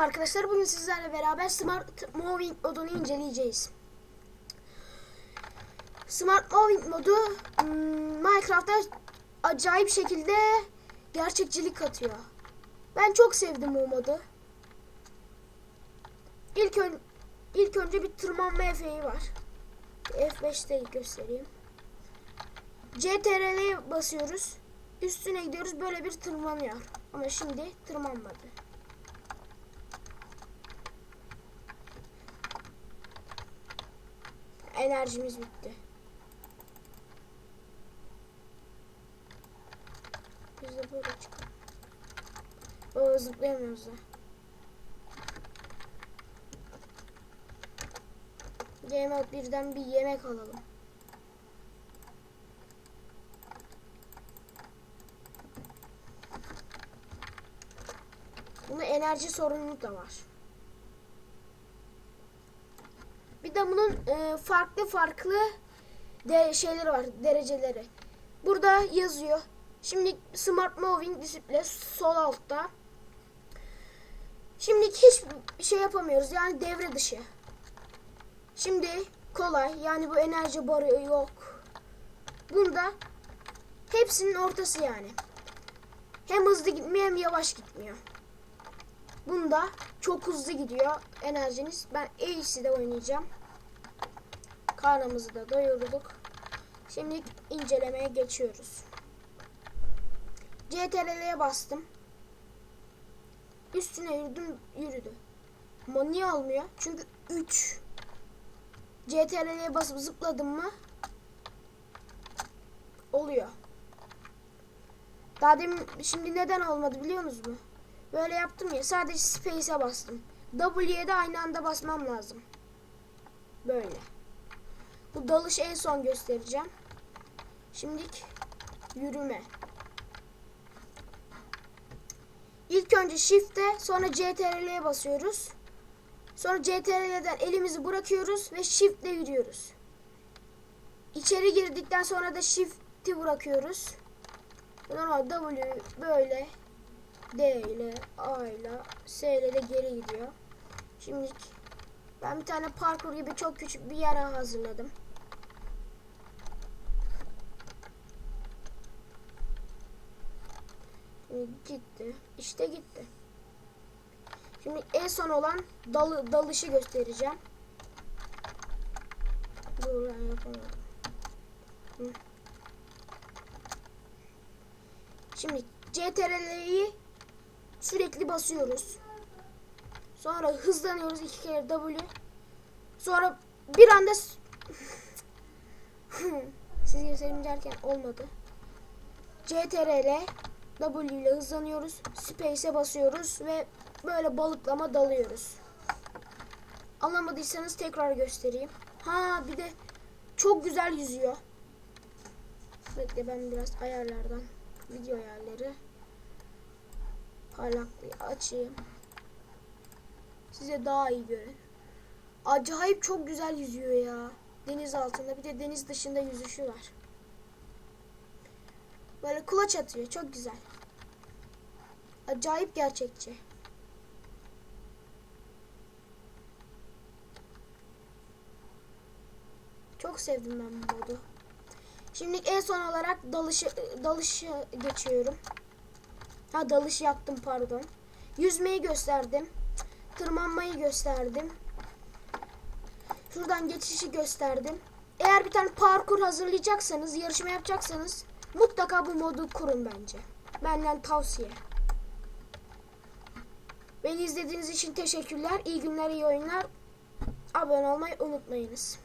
Merhaba arkadaşlar. Bugün sizlerle beraber Smart Moving modunu inceleyeceğiz. Smart Moving modu hmm, Minecraft'ta acayip şekilde gerçekçilik katıyor. Ben çok sevdim bu modu. İlk, ön, ilk önce bir tırmanma efeği var. F5'te göstereyim. CTRL'ye basıyoruz. Üstüne gidiyoruz böyle bir tırmanıyor. Ama şimdi tırmanmadı. Enerjimiz bitti. Biz de böyle çıkalım. Oo, zıplayamıyoruz da. Game Mode birden bir yemek alalım. Bunun enerji sorunu da var. Bir de bunun e, farklı farklı de şeyleri var, dereceleri. Burada yazıyor. Şimdi Smart Moving Display sol altta. Şimdi hiç şey yapamıyoruz. Yani devre dışı. Şimdi kolay. Yani bu enerji barı yok. Bunda hepsinin ortası yani. Hem hızlı gitmiyor hem yavaş gitmiyor. Bunda çok hızlı gidiyor enerjiniz. Ben de oynayacağım. Karnımızı da doyurduk. Şimdi incelemeye geçiyoruz. CTRL'ye bastım. Üstüne yürüdüm, yürüdü. Ama niye olmuyor? Çünkü 3. CTRL'ye basıp zıpladım mı? Oluyor. Daha demin şimdi neden olmadı biliyor musunuz? Böyle yaptım ya sadece space'e bastım. W'ye de aynı anda basmam lazım. Böyle. Bu dalış en son göstereceğim. Şimdilik yürüme. İlk önce shift'e sonra CTRL'ye basıyoruz. Sonra CTRL'den elimizi bırakıyoruz ve shift'le yürüyoruz. İçeri girdikten sonra da shift'i bırakıyoruz. Normal W böyle D ile A ile S ile de geri gidiyor. Şimdi ben bir tane parkur gibi çok küçük bir yer hazırladım. Şimdi gitti. İşte gitti. Şimdi en son olan dalı, dalışı göstereceğim. Dur ben yapamadım. Şimdi CTRL'yi sürekli basıyoruz. Sonra hızlanıyoruz iki kere W. Sonra bir anda siz göstereyim olmadı. CTRL W ile hızlanıyoruz. Space'e basıyoruz ve böyle balıklama dalıyoruz. Anlamadıysanız tekrar göstereyim. Ha bir de çok güzel yüzüyor. Bekle ben biraz ayarlardan video ayarları parlaklığı açayım. Size daha iyi görün. Acayip çok güzel yüzüyor ya. Deniz altında bir de deniz dışında yüzüşü var. Böyle kulaç atıyor. Çok güzel. Acayip gerçekçi. Çok sevdim ben bu modu. Şimdi en son olarak dalışı dalışı geçiyorum. Ha dalış yaptım pardon. Yüzmeyi gösterdim. Tırmanmayı gösterdim. Şuradan geçişi gösterdim. Eğer bir tane parkur hazırlayacaksanız, yarışma yapacaksanız mutlaka bu modu kurun bence. Benden tavsiye. Beni izlediğiniz için teşekkürler. İyi günler, iyi oyunlar. Abone olmayı unutmayınız.